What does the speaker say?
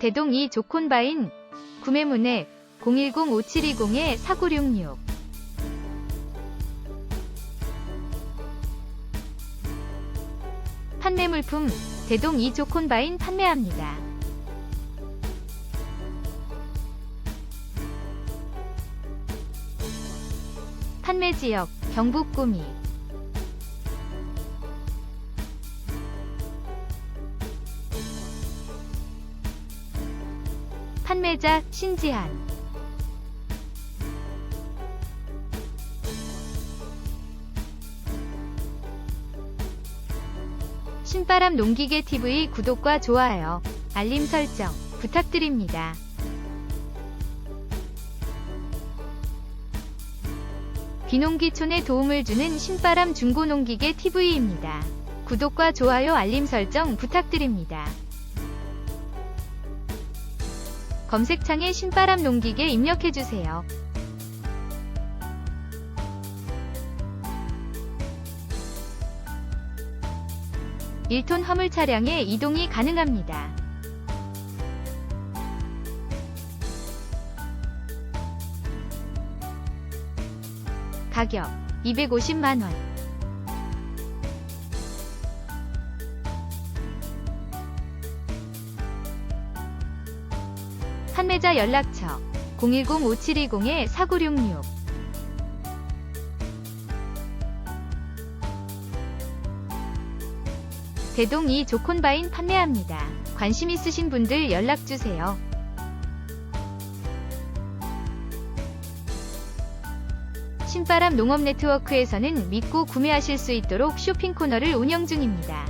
대동 2 조콘바인 구매문의 010-5720-4966 판매 물품 대동 2 조 콘바인 판매합니다. 판매 지역 경북 구미 판매자 신지한 신바람 농기계 TV 구독과 좋아요, 알림 설정 부탁드립니다. 귀농귀촌에 도움을 주는 신바람 중고농기계 TV입니다. 구독과 좋아요 알림 설정 부탁드립니다. 검색창에 신바람 농기계 입력해주세요. 일톤 화물 차량에 이동이 가능합니다. 가격 250만원 판매자 연락처 010-5720-4966 대동 2 조콘바인 판매합니다. 관심 있으신 분들 연락주세요. 신바람 농업 네트워크에서는 믿고 구매하실 수 있도록 쇼핑 코너를 운영 중입니다.